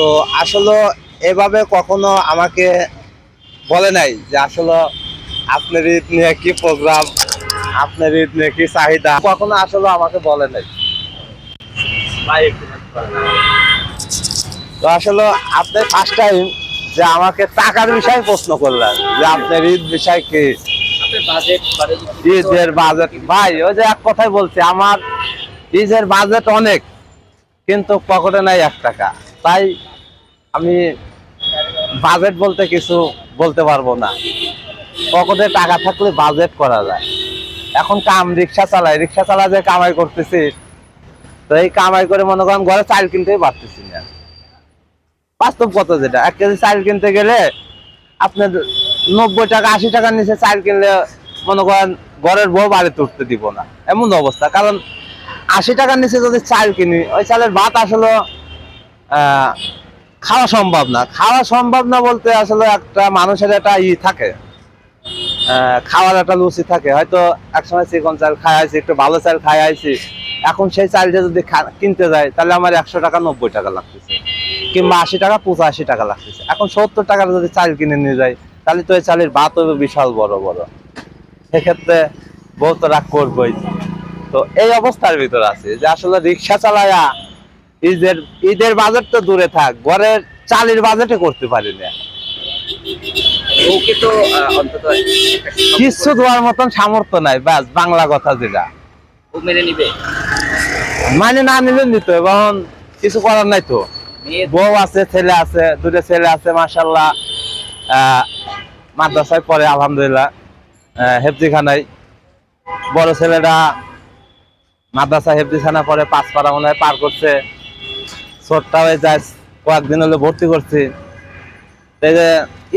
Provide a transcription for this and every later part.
তো আসলে এভাবে কখনো আমাকে বলে নাই যে আসলে আপনার ঈদ নিয়ে কি প্রোগ্রাম আপনার ঈদ নিয়ে কি চাহিদা, কখনো আসলে আমাকে বলে নাই। তো আসলে আপনি ফার্স্ট টাইম যে আমাকে টাকার বিষয়ে প্রশ্ন করলেন, যে আপনার ঈদ বিষয় কি? ঈদের বাজেট ভাই, ওই যে এক কথাই বলছি, আমার ঈদের বাজেট অনেক, কিন্তু পকেটে নাই এক টাকা। তাই আমি বাজেট বলতে কিছু বলতে পারব না। পকেটে টাকা থাকলে বাজেট করা যায়। এখন কাম রিক্সা চালাই, রিক্সা চালা যে কামাই করতেছি, তো এই কামাই করে মনে করেন ঘরে চাল কিনতেই পারতেছি না। বাস্তব কত যেটা, এক কেজি চাল কিনতে গেলে আপনার নব্বই টাকা, আশি টাকার নিচে চাল কিনলে মনে করেন ঘরের বউ বাড়িতে উঠতে দিব না। এমন অবস্থা, কারণ আশি টাকার নিচে যদি চাল কিনি, ওই চালের ভাত আসলে খাওয়া সম্ভব না। খাওয়া সম্ভব না বলতে আসলে একটা মানুষের একটা ই থাকে। খাওয়ার একটা লুচি থাকে। হয়তো একসময় চিকন চাল খাই আইছি, একটু ভালো চাল খাই আইছি। এখন সেই চালটা যদি কিনতে যাই, তাহলে আমার একশো টাকা, নব্বই টাকা লাগতেছে। কিংবা আশি টাকা, পঁচাশি টাকা লাগতেছে। এখন সত্তর টাকার যদি চাল কিনে নিয়ে যাই, তাহলে তো এই চালের ভাত হবে বিশাল বড় বড়। সেক্ষেত্রে বউ তো রাগ করবই। তো এই অবস্থার ভিতর আছে যে আসলে রিক্সা চালায়া ঈদের ঈদের বাজেট তো দূরে থাক ঘরের চালের বাজেটে করতে পারি না। কিচ্ছু দেওয়ার মতন সামর্থ্য নাই ব্যাস বাংলা কথা যেটা। মেনে নিবে? মানে না নিলে নিত এবং কিছু করার নাই তো। বউ আছে ছেলে আছে দুটো ছেলে আছে মাসাল্লাহ মাদ্রাসায় পড়ে আলহামদুলিল্লাহ। হেফজিখানায়। বড় ছেলেটা মাদ্রাসা হেফজিখানা পরে পাঁচ পাড়া মনে হয় পার করছে। ছোটটা হয়ে যায় কয়েকদিন হলো ভর্তি করছি। এই যে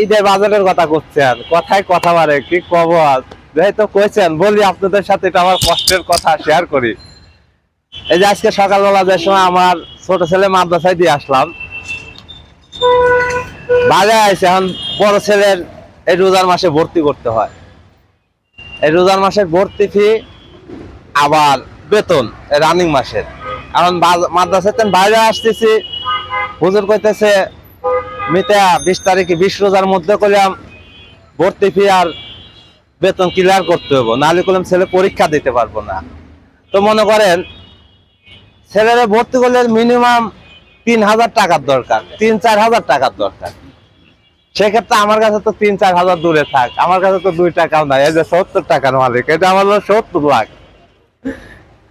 ঈদের বাজারের কথা করছে আর, কথায় কথা বাড়ে, কি কব আর? যেহেতু কইছেন, বলি আপনাদের সাথে, এটা আমার কষ্টের কথা শেয়ার করি। এই যে আজকে সকালবেলা যে সময় আমার ছোট ছেলে মাদ্রাসায় দিয়ে আসলাম, বাজারে আছে এখন বড় ছেলের এই রোজার মাসে ভর্তি করতে হয়। এই রোজার মাসের ভর্তি ফি আবার বেতন রানিং মাসের। বাজ- মাদ্রাসাতে বাইরে আসতেছি। হুজুর কইতেছে, মিতা, বিশ তারিখে, বিশ রোজার মধ্যে করলাম ভর্তি ফি আর বেতন ক্লিয়ার করতে হবে নাহলে করলাম ছেলে পরীক্ষা দিতে পারব না। তো মনে করেন, ছেলেরা ভর্তি করলে মিনিমাম তিন হাজার টাকার দরকার, তিন, চার হাজার টাকার দরকার। সেক্ষেত্রে আমার কাছে তো তিন, চার হাজার দূরে থাক। আমার কাছে তো দুই টাকাও নাই, এই যে সত্তর টাকার মালিক, এটা আমার সত্তর লাখ।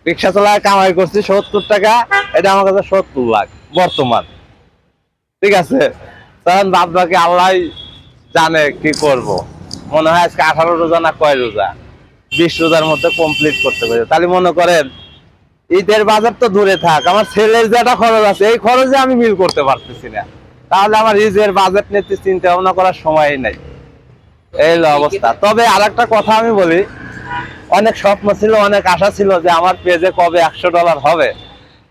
রিক্সা চালায় কামাই করছি, সত্তর টাকা, এটা আমার কাছে সত্তর লাখ, বর্তমান। ঠিক আছে? তখন বাদ বাকি আল্লাহ জানে কি করব। মনে হয় আজকে আঠারো রোজা না কয় রোজা? বিশ রোজার মধ্যে কমপ্লিট করতে পারে। তাহলে মনে করেন, ঈদের বাজার তো দূরে থাক, আমার ছেলের যে একটা খরচ আছে, এই খরচে আমি মিল করতে পারতেছি না। তাহলে আমার ঈদের বাজেট নিতে চিন্তা ভাবনা করার সময় নাই। এই অবস্থা। তবে আর কথা আমি বলি অনেক স্বপ্ন ছিল, অনেক আশা ছিল যে আমার পেজে কবে একশো ডলার হবে।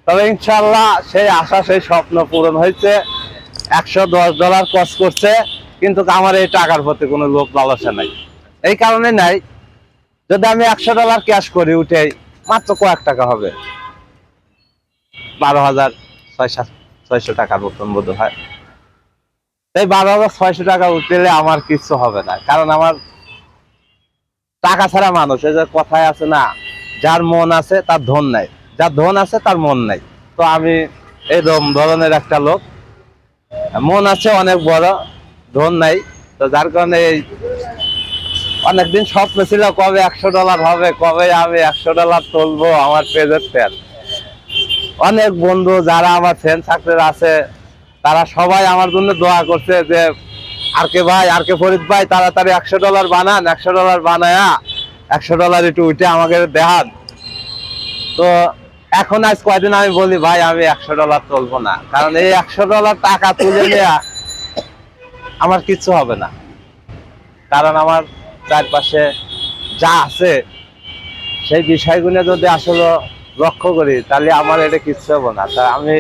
তবে ইনশাল্লাহ সেই আশা, সেই স্বপ্ন পূরণ হয়েছে। একশো দশ ডলার কস করছে, কিন্তু আমার এই টাকার প্রতি কোনো লোভ লালসা নাই। এই কারণে নাই, যদি আমি একশো ডলার ক্যাশ করি উঠে মাত্র কয়েক টাকা হবে। বারো হাজার ছয় সাত ছয়শো টাকার মতন বোধ হয় তাই বারো হাজার ছয়শো টাকা উঠলে আমার কিছু হবে না, কারণ আমার টাকা ছাড়া মানুষ, এই যে কথায় আছে না, যার মন আছে তার ধন নাই। যার ধন আছে তার মন নাই। তো আমি এই ধরনের একটা লোক। মন আছে অনেক বড়, ধন নাই। তো যার কারণে এই অনেকদিন স্বপ্ন ছিল, কবে একশো ডলার হবে, কবে আমি একশো ডলার তুলবো আমার পেজের ফ্যান অনেক বন্ধু যারা আমার ফ্রেন্ড সার্কেল আছে, তারা সবাই আমার জন্য দোয়া করছে যে আর কে ভাই, আর কে ফরিদ ভাই, তাড়াতাড়ি একশো ডলার বানান, একশো ডলার বানায়া, একশো ডলার একটু উঠে আমাকে দেখান। তো এখন আজ কয়দিন আমি বলি, ভাই, আমি একশো ডলার তুলবো না। কারণ এই একশো ডলার টাকা তুলে নেওয়া আমার কিচ্ছু হবে না। কারণ আমার চারপাশে যা আছে, সেই বিষয়গুলো যদি আসলে লক্ষ্য করি, তাহলে আমার এটা কিচ্ছু হবে না। তা আমি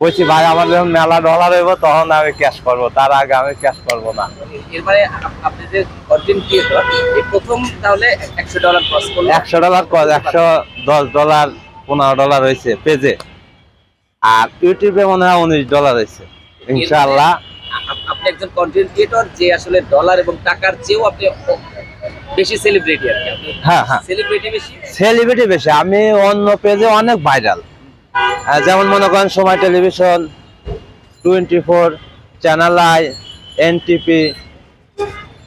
কইছি ভাই আমার যখন মেলা ডলার হইব তখন আমি ক্যাশ করব। তার আগে আমি ক্যাশ করব না। এরপরে আপনি যে কন্টেন্ট ক্রিয়েটর এই প্রথম তাহলে একশো ডলার ক্রস করল একশো ডলার কত একশো দশ ডলার পনেরো ডলার হয়েছে পেজে আর ইউটিউবে মনে হয় উনিশ ডলার হয়েছে ইনশাআল্লাহ। আপনি একজন কন্টেন্ট ক্রিয়েটর যে আসলে ডলার এবং টাকার চেয়েও আপনি বেশি সেলিব্রিটি আর কি। হ্যাঁ হ্যাঁ। সেলিব্রিটি বেশি? সেলিব্রিটি বেশি। আমি অন্য পেজে অনেক ভাইরাল যেমন মনে করেন সময় television twenty four channel I NTP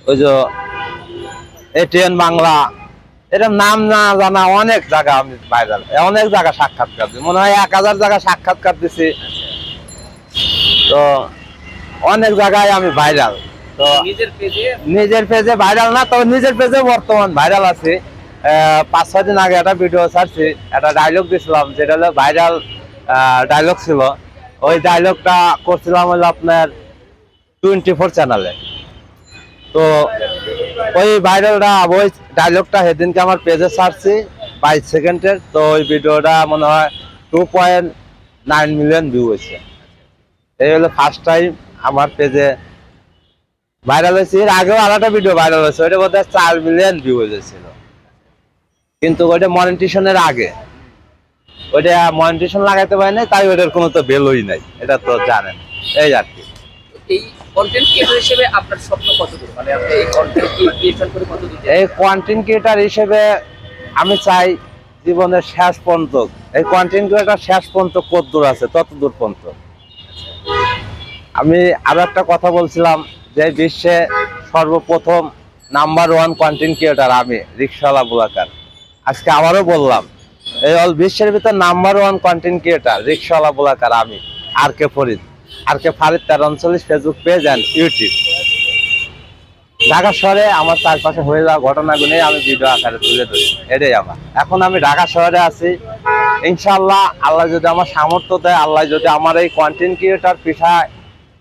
ওই যে এটিএন বাংলা এরকম নাম না জানা অনেক জায়গা আমি ভাইরাল অনেক জায়গা সাক্ষাৎকার দিই মনে হয় এক হাজার জায়গা সাক্ষাৎকার দিছি তো অনেক জায়গায় আমি ভাইরাল তো নিজের পেজে নিজের পেজে ভাইরাল না তবে নিজের পেজে বর্তমান ভাইরাল আছে। পাঁচ ছয় দিন আগে একটা ভিডিও ছাড়ছি একটা ডায়লগ দিছিলাম যেটা হলো ভাইরাল ডায়লগ ছিল। ওই ডায়লগটা করছিলাম হলো আপনার টোয়েন্টি ফোর চ্যানেলে তো ওই ভাইরালটা ওই ডায়লগটা সেদিনকে আমার পেজে ছাড়ছি, বাইশ সেকেন্ডের। তো ওই ভিডিওটা মনে হয় two point nine million view হয়েছে। এই হলো ফার্স্ট টাইম আমার পেজে ভাইরাল হয়েছে। এর আগেও একটা ভিডিও ভাইরাল হয়েছে। ওইটা বোধহয় চার মিলিয়ন ভিউ হয়েছিল। কিন্তু ওইটা মনিটেশনের আগে। ওইটা মনিটেশন লাগাইতে পারি নাই তাই ওইটার কোনো তো ভ্যালুই নাই এটা তো জানেন। এই আর কি। এই কন্টেন্ট ক্রিয়েটর হিসেবে আপনার স্বপ্ন কতদূর মানে আপনি এই কন্টেন্ট ক্রিয়েশন করে কতদূর এই কন্টেন্ট ক্রিয়েটার হিসেবে আমি চাই জীবনের শেষ পর্যন্ত এই কন্টেন্ট ক্রিয়েটার শেষ পর্যন্ত কত দূর আছে তত দূর পর্যন্ত। আমি আরও একটা কথা বলছিলাম যে বিশ্বে সর্বপ্রথম নাম্বার ওয়ান কন্টেন্ট ক্রিয়েটার আমি রিক্সাওয়ালা বুলাকার। আজকে আবারও বললাম এই অল বিশ্বের ভিতর নাম্বার ওয়ান কন্টেন্ট ক্রিয়েটার রিক্সাওয়ালা বুলাকার আমি আর কে ফরিদ আর কে ফারিদ তেরো উনচল্লিশ Facebook page and YouTube Dhaka শহরে আমার চারপাশে হয়ে যাওয়া ঘটনাগুলো আমি ভিডিও আকারে তুলে ধরি। এটাই আমার। এখন আমি ঢাকা শহরে আছি। ইনশাল্লাহ আল্লাহ যদি আমার সামর্থ্য দেয়, আল্লাহ যদি আমার এই কন্টেন্ট ক্রিয়েটার পেশায়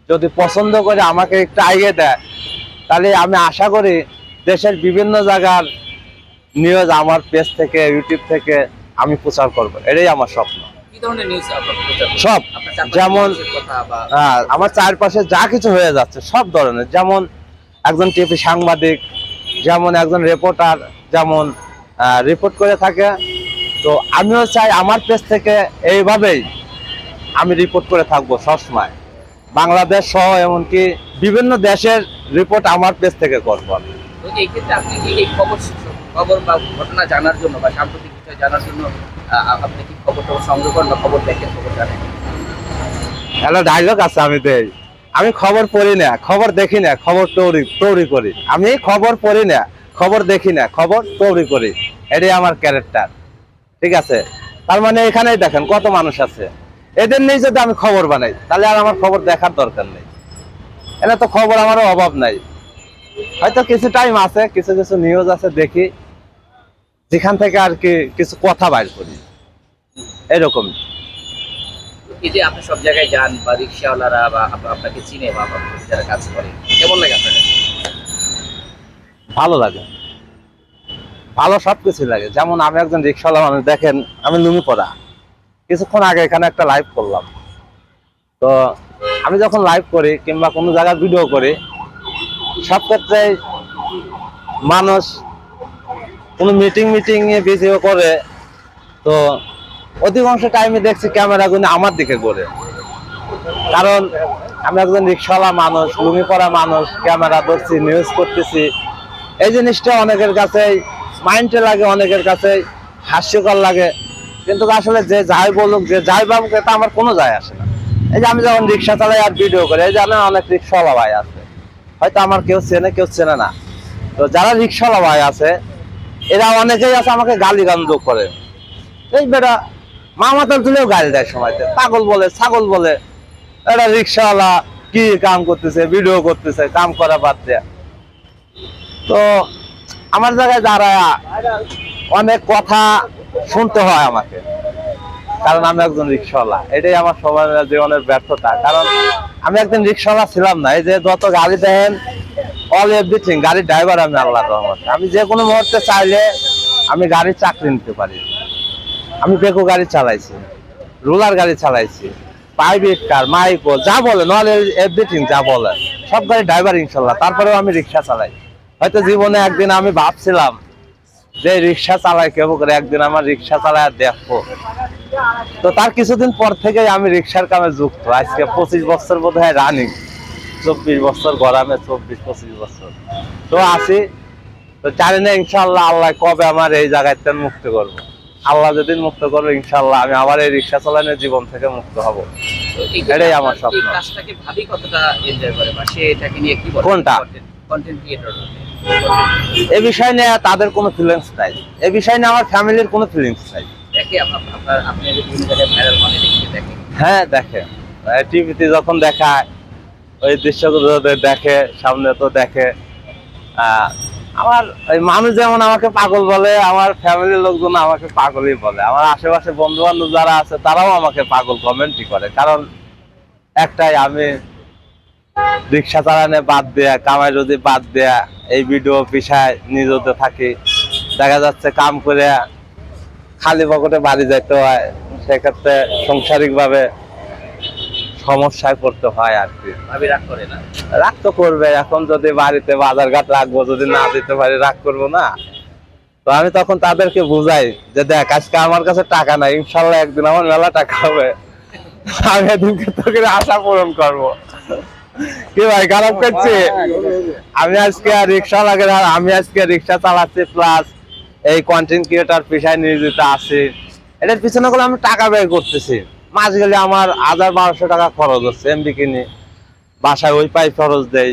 যদি পছন্দ করে, আমাকে একটু আগে দেয়, তাহলে আমি আশা করি দেশের বিভিন্ন জায়গার নিউজ আমার পেজ থেকে ইউটিউব থেকে আমি প্রচার করব। এটাই আমার স্বপ্ন? সব। যেমন হ্যাঁ আমার চারপাশে যা কিছু হয়ে যাচ্ছে সব ধরনের। যেমন একজন টিভি সাংবাদিক যেমন একজন রিপোর্টার যেমন রিপোর্ট করে থাকে। তো আমিও চাই আমার পেজ থেকে এইভাবেই আমি রিপোর্ট করে থাকব সবসময়। বাংলাদেশ সহ এমনকি বিভিন্ন দেশের রিপোর্ট আমার পেজ থেকে করব আমি। তো খবর বা ঘটনা জানার জন্য বা সাম্প্রতিক বিষয় জানার জন্য আপনি কি খবর টবর সংগ্রহ করেন বা খবর দেখেন, খবর জানেন? একটা ডায়লগ আছে আমি দেই। আমি খবর পড়ি না, খবর দেখি না, খবর তৈরি তৈরি করি। আমি খবর পড়ি না, খবর দেখি না, খবর তৈরি করি। এটাই আমার ক্যারেক্টার ঠিক আছে? তার মানে এখানেই দেখেন কত মানুষ আছে। এদের নেই যদি আমি খবর বানাই, তাহলে আর আমার খবর দেখার দরকার নেই। এনে তো খবর আমারও অভাব নাই। হয়তো কিছু টাইম আছে কিছু কিছু নিউজ আছে দেখি। যেখান থেকে আর কি কিছু কথা বাইর করি। এরকম। এই যে আপনি সব জায়গায় যান বা রিক্সাওয়ালারা বা আপনাকে চিনে বা যারা কাজ করে কেমন লাগে আপনার ভালো লাগে। ভালো সবকিছু লাগে। যেমন আমি একজন রিক্সাওয়ালা মানুষ দেখেন আমি লুঙ্গি পরা। কিছুক্ষণ আগে এখানে একটা লাইভ করলাম। তো আমি যখন লাইভ করি কিংবা কোনো জায়গায় ভিডিও করি সব ক্ষেত্রে মানুষ কোনো মিটিং মিটিং এ ভিডিও করে, তো অধিকাংশ টাইমে দেখছি ক্যামেরাগুলো আমার দিকে করে কারণ আমরা একজন রিক্সাওয়ালা মানুষ লুঙ্গি পরা মানুষ ক্যামেরা ধরছি নিউজ করতেছি। এই জিনিসটা অনেকের কাছে মাইন্ডে লাগে, অনেকের কাছে হাস্যকর লাগে। কিন্তু আসলে যে যাই বলুক, যে যাই বাবুক এটা আমার কোনো যায় আসে না। এই যে আমি যখন রিক্সা চালাই আর ভিডিও করি, এই যে আমি অনেক রিক্সাওয়ালা ভাই আছে। হয়তো আমার কেউ চেনে কেউ চেনে না। তো যারা রিক্সাওয়ালা ভাই আছে, এরা অনেকেই আছে আমাকে গালি গান্ধ করে। এই বেটা মামাতার তুলেও গালি দেয় সময়তে পাগল বলে, ছাগল বলে। এটা রিক্সাওয়ালা, কি কাম করতেছে, ভিডিও করতেছে, কাম করা বাদ দেয়া। তো আমার জায়গায় যারা অনেক কথা শুনতে হয় আমাকে। কারণ আমি একজন রিক্সাওয়ালা। এটাই আমার সবার জীবনের ব্যর্থতা। কারণ আমি একদিন রিক্সাওয়ালা ছিলাম না। এই যে যত গাড়ি দেখেন অল এভরিথিং গাড়ির ড্রাইভার আমি আল্লাহ রহমতে। আমি যে কোনো মুহূর্তে চাইলে আমি গাড়ির চাকরি নিতে পারি। আমি বেকো গাড়ি চালাইছি, রোলার গাড়ি চালাইছি প্রাইভেট কার মাইকো যা বলে নল এভরিথিং যা বলে সব গাড়ি ড্রাইভার ইনশাল্লাহ। তারপরেও আমি রিক্সা চালাই। হয়তো জীবনে একদিন আমি ভাবছিলাম যে রিক্সা চালাই কেবল করে একদিন আমার রিক্সা চালায় দেখব। তো তার কিছুদিন পর থেকে আমি রিক্সার কামে যুক্ত। আজকে পঁচিশ বছর বোধ হয় রানিং চব্বিশ বছর গরমে চব্বিশ পঁচিশ বছর। তো আছি। তো জানি না ইনশাল্লাহ আল্লাহ কবে আমার এই জায়গায় মুক্ত করব। আল্লাহ যেদিন মুক্ত করবে ইনশাল্লাহ আমি আবার এই রিক্সা চালানোর জীবন থেকে মুক্ত হব। এটাই আমার স্বপ্ন। কোনটা? কন্টেন্ট ক্রিয়েটর এ বিষয় নিয়ে তাদের কোনো ফিলিংস নাই। এ বিষয় নিয়ে আমার ফ্যামিলির কোনো ফিলিংস নাই। হ্যাঁ দেখে। টিভিতে যখন দেখায় ওই দৃশ্যগুলো দেখে সামনে তো দেখে। আহ, আমার ওই মানুষ যেমন আমাকে পাগল বলে আমার ফ্যামিলির লোকজন আমাকে পাগলই বলে। আমার আশেপাশে বন্ধু বান্ধব যারা আছে তারাও আমাকে পাগল কমেন্টই করে। কারণ একটাই আমি রিক্সা চালানো বাদ দেয়া কামাই যদি বাদ দেয়া এই ভিডিও পিছায় নিজতে থাকি। দেখা যাচ্ছে কাম করে খালি পকেটে বাড়ি যাইতে হয় সেক্ষেত্রে সাংসারিক ভাবে সমস্যায় পড়তে হয় আর কি। রাগ তো করবে এখন যদি বাড়িতে বাজার ঘাট রাখব যদি না দিতে পারি রাগ করব না। তো আমি তখন তাদেরকে বুঝাই যে দেখ আজকে আমার কাছে টাকা নাই ইনশাল্লাহ একদিন আমার মেলা টাকা হবে। আমি এদিনকে তোকে আশা পূরণ করব। কি ভাই খারাপ করছি? আমি আজকে রিক্সা লাগে আর আমি আজকে রিক্সা চালাচ্ছি প্লাস এই কন্টেন্ট ক্রিয়েটার পেশায় নিয়োজিত আছি। এটার পিছনে আমি টাকা ব্যয় করতেছি। মাস গেলে আমার হাজার বারোশো টাকা খরচ হচ্ছে এমবি কিনে। বাসায় ওই পাই খরচ দেই।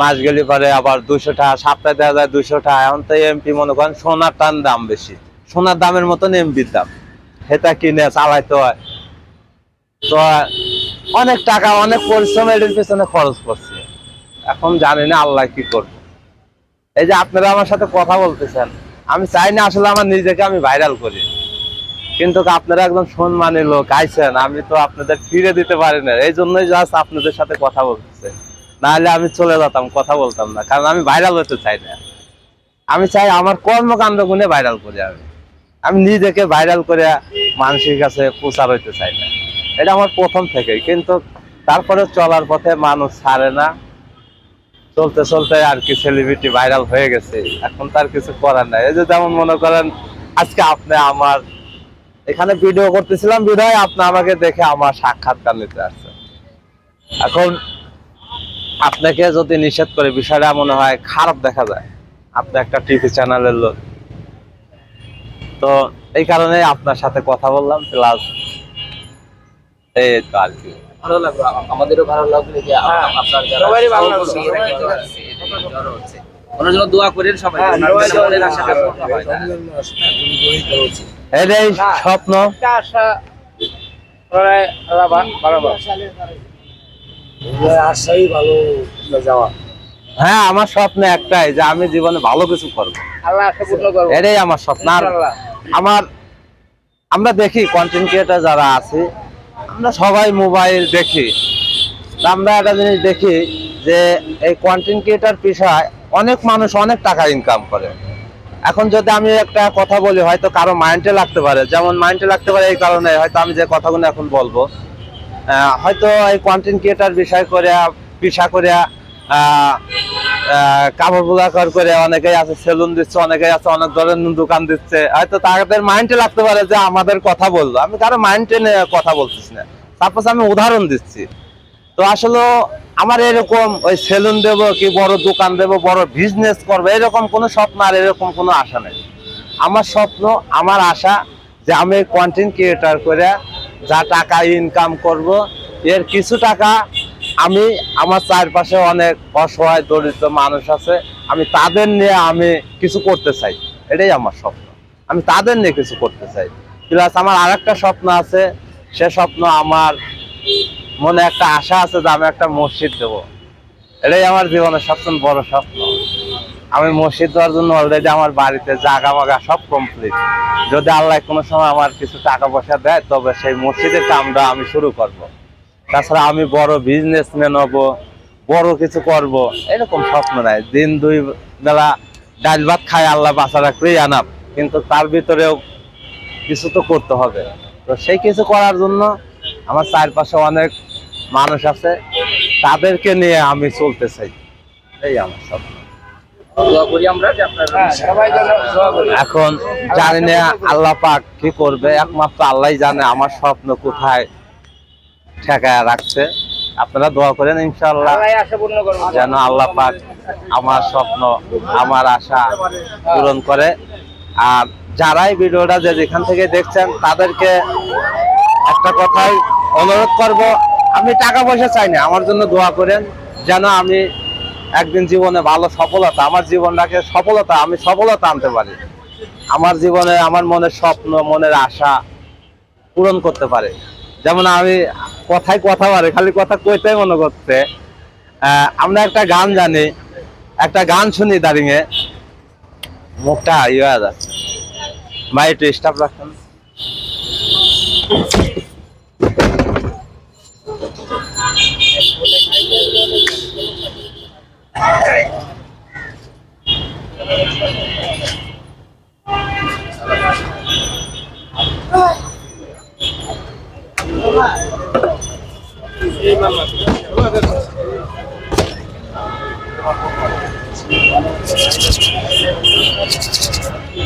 মাস গেলে পরে আবার দুশো টাকা সপ্তাহে দেওয়া যায় দুশো টাকা। এখন তো এমপি মনে করেন সোনার টান দাম বেশি। সোনার দামের মতন এমপির দাম। সেটা কিনে চালাইতে হয়। তো অনেক টাকা, অনেক পরিশ্রম এটার পেছনে খরচ করছে। এখন জানি না আল্লাহ কি করবে। এই যে আপনারা আমার সাথে কথা বলতেছেন, আমি চাই না আসলে আমার নিজেকে আমি ভাইরাল করি। কিন্তু আপনারা একদম সম্মানী লোক, আইছেন, আমি তো আপনাদের ফিরে দিতে পারি না। এই জন্যই জাস্ট আপনাদের সাথে কথা বলতেছে। নাহলে আমি চলে যেতাম, কথা বলতাম না, কারণ আমি ভাইরাল হতে চাই না। আমি চাই আমার কর্মকাণ্ড গুণে ভাইরাল করি আমি। আমি নিজেকে ভাইরাল করে মানুষের কাছে প্রচার হইতে চাই না। এটা আমার প্রথম থেকেই, কিন্তু তারপরে চলার পথে মানুষ ছাড়ে না। চলতে চলতে আর কি সেলিব্রিটি ভাইরাল হয়ে গেছে। এখন তার কিছু করার নাই। এই যে যেমন মনে করেন, আজকে আপনি আমার, এখানে ভিডিও করতেছিলাম, বিধায় আপনি আমাকে দেখে আমার সাক্ষাৎকার নিতে আসছেন। এখন আপনাকে যদি নিষেধ করে, বিষয়টা মনে হয় খারাপ দেখা যায়। আপনি একটা টিভি চ্যানেলের লোক। তো এই কারণে আপনার সাথে কথা বললাম প্লাস এই আর কি? ভালো লাগল আমাদেরও ভালো লাগল যে হ্যাঁ, আপনার সবারই ভালো লাগল। জ্বর হচ্ছে। ওনার জন্য দোয়া করেন সবাই। হ্যাঁ, মনের আশাটা পূর্ণ হয় এটাই স্বপ্ন। আশা হ্যাঁ আমার স্বপ্ন একটাই যে আমি জীবনে ভালো কিছু করব। আল্লাহ করব এটাই আমার স্বপ্ন। আর আমার আমরা দেখি কন্টেন্ট ক্রিয়েটার যারা আছে আমরা সবাই মোবাইল দেখি। আমরা একটা জিনিস দেখি যে এই কন্টেন্ট ক্রিয়েটার পেশায় অনেক মানুষ অনেক টাকা ইনকাম করে। এখন যদি আমি একটা কথা বলি, হয়তো কারও মাইন্ডে লাগতে পারে। যেমন মাইন্ডে লাগতে পারে এই কারণে, হয়তো আমি যে কথাগুলো এখন বলব হয়তো এই কন্টেন্ট ক্রিয়েটার বিষয় করে পেশা করে কাপড় বোলাকর করে অনেকেই আছে, সেলুন দিচ্ছে, অনেকেই আছে, অনেক ধরনের দোকান দিচ্ছে। হয়তো তাদের মাইন্ডে লাগতে পারে যে আমাদের কথা বলল। আমি কারও মাইন্ডে কথা বলতেছি না। সাপোজ আমি উদাহরণ দিচ্ছি। তো আসলে আমার এরকম ওই সেলুন দেব কি বড় দোকান দেব, বড় বিজনেস করব, এরকম কোনো স্বপ্ন আর এরকম কোনো আশা নেই। আমার স্বপ্ন, আমার আশা যে আমি কন্টেন্ট ক্রিয়েটার করে যা টাকা ইনকাম করব, এর কিছু টাকা আমি, আমার চারপাশে অনেক অসহায়, দরিদ্র মানুষ আছে। আমি তাদের নিয়ে আমি কিছু করতে চাই। এটাই আমার স্বপ্ন। আমি তাদের নিয়ে কিছু করতে চাই। প্লাস আমার আরেকটা স্বপ্ন আছে। সে স্বপ্ন আমার মনে একটা আশা আছে যে আমি একটা মসজিদ দেব। এটাই আমার জীবনের সবচেয়ে বড় স্বপ্ন। আমি মসজিদ দেওয়ার জন্য অলরেডি আমার বাড়িতে জাগা মাগা সব কমপ্লিট যদি আল্লাহ কোনো সময় আমার কিছু টাকা পয়সা দেয়, তবে সেই মসজিদের কামটা আমি শুরু করব। তাছাড়া আমি বড় বিজনেসম্যান হব বড় কিছু করব এরকম স্বপ্ন নাই। দিন দুই বেলা ডাল ভাত খায় আল্লাহ বাঁচা রাখলেই আনাপ কিন্তু তার ভিতরেও কিছু তো করতে হবে। তো সেই কিছু করার জন্য আমার চারপাশে অনেক মানুষ আছে তাদেরকে নিয়ে আমি চলতে চাই। এই আমার স্বপ্ন। দোয়া করি আমরা যে আপনার হ্যাঁ এখন জানি না আল্লাহ পাক কি করবে একমাত্র আল্লাহই জানে আমার স্বপ্ন কোথায়। ঠেকায় রাখছে। আপনারা দোয়া করেন করব যেন আল্লাহ পাক আমার স্বপ্ন আমার আশা পূরণ করে। আর যারাই ভিডিওটা যে যেখান থেকে দেখছেন তাদেরকে একটা কথাই অনুরোধ করব আমি টাকা পয়সা চাই না আমার জন্য দোয়া করেন যেন আমি একদিন জীবনে ভালো সফলতা আমার জীবনটাকে সফলতা আমি সফলতা আনতে পারি। আমার জীবনে আমার মনের স্বপ্ন মনের আশা পূরণ করতে পারে। যেমন আমি কথায় কথা পারে খালি কথা কইতে মনে করতে আমরা একটা গান জানি, একটা গান শুনি দাঁড়িয়ে মুখটা ইয়ে যাচ্ছে। ভাই একটু স্টাফ রাখেন।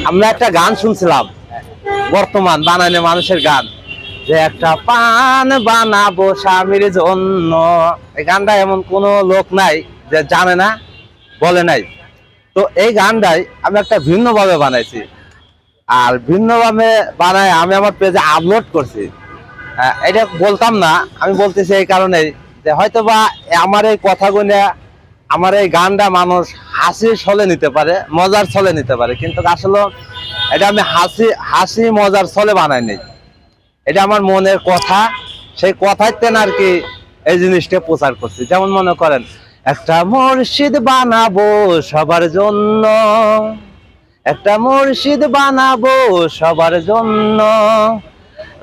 আমরা একটা গান শুনছিলাম, বর্তমান বানানো মানুষের গান। যে একটা পান বানাবো স্বামীর জন্য। এই গানটা এমন কোনো লোক নাই যে জানে না, বলে নাই। তো এই গানটাই আমি একটা ভিন্নভাবে বানাইছি। আর ভিন্নভাবে বানায় আমি আমার পেজে আপলোড করছি। এটা বলতাম না, আমি বলতেছি এই কারণেই যে হয়তো বা আমার এই কথাগুলো আমার এই গানটা মানুষ হাসির ছলে নিতে পারে, মজার ছলে নিতে পারে, কিন্তু আসলে এটা আমি হাসি হাসি মজার ছলে বানাই নেই। এটা আমার মনের কথা, সেই কথার তেন আর কি এই জিনিসটা প্রচার করছি। যেমন মনে করেন, একটা মসজিদ বানাবো সবার জন্য, একটা মসজিদ বানাবো সবার জন্য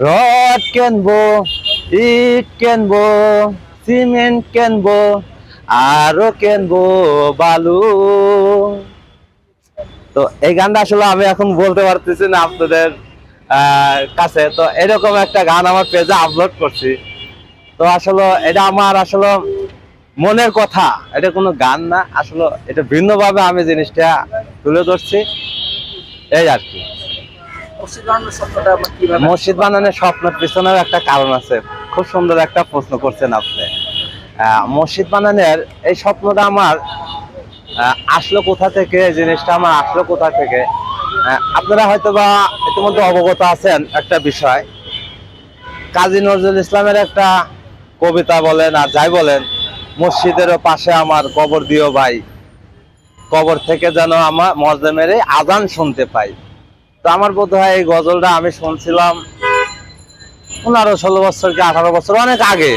রড কেনবো, ইট কেনবো, সিমেন্ট কেনবো, আরও কেনবো, বালু। তো এই গানটা আসলে আমি এখন বলতে পারতেছি না আপনাদের কাছে। তো এরকম একটা গান আমার পেজে আপলোড করছি। তো আসলে এটা আমার আসলে মনের কথা। এটা কোনো গান না। আসলে এটা ভিন্নভাবে আমি জিনিসটা তুলে ধরছি। এই আর কি। মসজিদ বানানোর স্বপ্নের পিছনেও একটা কারণ আছে। খুব সুন্দর একটা প্রশ্ন করছেন আপনি। মসজিদ বানানোর এই স্বপ্নটা আমার আসলো কোথা থেকে? জিনিসটা আমার আসলো কোথা থেকে? আপনারা হয়তো বা ইতিমধ্যে অবগত আছেন একটা বিষয়। কাজী নজরুল ইসলামের একটা কবিতা বলেন আর যাই বলেন মসজিদেরও পাশে আমার কবর দিও ভাই। কবর থেকে যেন আমার মজদেমের এই আজান শুনতে পাই। তো আমার বোধ হয় এই গজলটা আমি শুনছিলাম পনেরো ষোলো বছর কি আঠারো বছর, অনেক আগে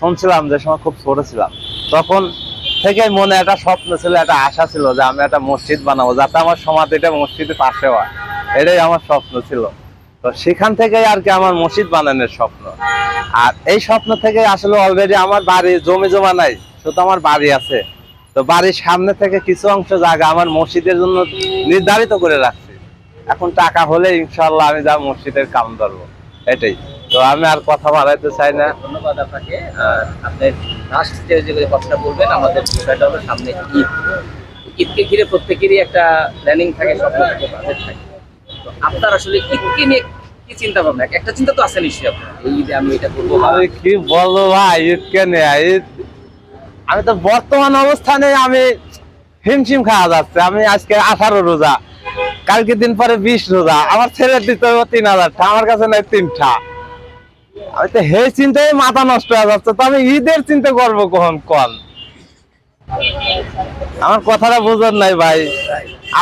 শুনছিলাম যে সময় খুব ছোট ছিলাম। তখন থেকে মনে একটা স্বপ্ন ছিল, একটা আশা ছিল যে আমি একটা মসজিদ বানাবো, যাতে আমার সমাধিটা মসজিদের পাশে হয়। এটাই আমার স্বপ্ন ছিল। তো সেখান থেকে আর কি আমার মসজিদ বানানোর স্বপ্ন। আর এই স্বপ্ন থেকে আসলে অলরেডি আমার বাড়ি জমি জমা নাই, শুধু আমার বাড়ি আছে। তো বাড়ির সামনে থেকে কিছু অংশ জায়গা আমার মসজিদের জন্য নির্ধারিত করে রাখছি। এখন টাকা হলে ইনশাল্লাহ আমি যা মসজিদের কাম ধরবো। এটাই। তো আমি আর কথা বাড়াইতে চাই না। ধন্যবাদ আপনাকে। আর আপনি লাস্ট যে যে কথাটা বলবেন আমাদের বিষয়টা হলো সামনে ঈদ। ঈদকে ঘিরে প্রত্যেকেরই একটা প্ল্যানিং থাকে স্বপ্ন থাকে বাজেট থাকে। তো আপনার আসলে ঈদকে নিয়ে কি চিন্তা ভাবনা? একটা চিন্তা তো আছে নিশ্চয়ই আপনার। এই ঈদে আমি এটা করব আমি কি বলব ভাই ঈদ আমি তো বর্তমান অবস্থানে আমি হিমশিম খাওয়া যাচ্ছে। আমি আজকে আঠারো রোজা। কালকে দিন পরে বিশ রোজা, আমার ছেলে দিতে হবে তিন হাজারটা, আমার কাছে নাই তিনটা। আমি হে চিন্তায় মাথা নষ্ট হয়ে যাচ্ছে, তো আমি ঈদের চিন্তা করব কখন, কন? আমার কথাটা বুঝেন নাই ভাই।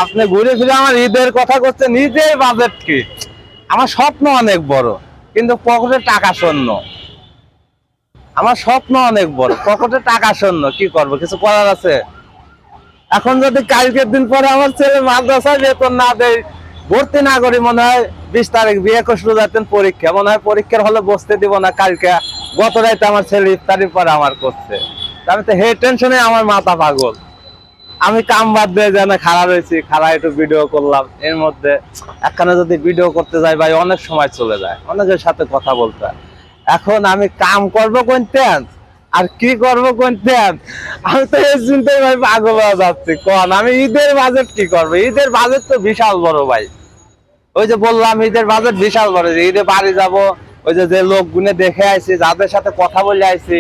আপনি ঘুরে ফিরে আমার ঈদের কথা করছেন ঈদের বাজেট কি? আমার স্বপ্ন অনেক বড়, কিন্তু পকেটে টাকা শূন্য। আমার স্বপ্ন অনেক বড়, পকেটে টাকা শূন্য, কি করব? কিছু করার আছে? এখন যদি কালকের দিন পরে আমার ছেলে মাদ্রাসায় বেতন না দেয়, ভর্তি না করি, মনে হয় বিশ তারিখ বিয়ে একুশ রোজাতেন পরীক্ষা। মনে হয় পরীক্ষার হলে বসতে দিব না কালকে। গত রাইতে আমার ছেলে ইফতারির পরে আমার করছে। আমি তো হে টেনশনে আমার মাথা পাগল। আমি কাম বাদ দিয়ে যেন খাড়া রয়েছি, খাড়া একটু ভিডিও করলাম। এর মধ্যে একখানে যদি ভিডিও করতে যাই ভাই, অনেক সময় চলে যায়। অনেকের সাথে কথা বলতে। এখন আমি কাম করব কোনতেন আর কি করব কোনতে আমি তো এই চিন্তায় ভাই পাগল হয়ে যাচ্ছি, কোন? আমি ঈদের বাজেট কি করব? ঈদের বাজেট তো বিশাল বড় ভাই। ওই যে বললাম, ঈদের বাজেট বিশাল বড়। যে ঈদে বাড়ি যাব, ওই যে যে লোকগুনে দেখে আইছি, যাদের সাথে কথা বলে আইছি,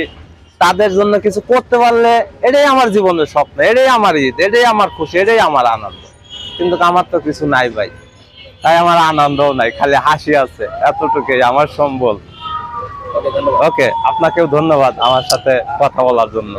তাদের জন্য কিছু করতে পারলে এটাই আমার জীবনের স্বপ্ন, এটাই আমার ঈদ, এটাই আমার খুশি, এটাই আমার আনন্দ। কিন্তু আমার তো কিছু নাই ভাই। তাই আমার আনন্দও নাই, খালি হাসি আছে, এতটুকুই, আমার সম্বল। ওকে আপনাকেও ধন্যবাদ আমার সাথে কথা বলার জন্য।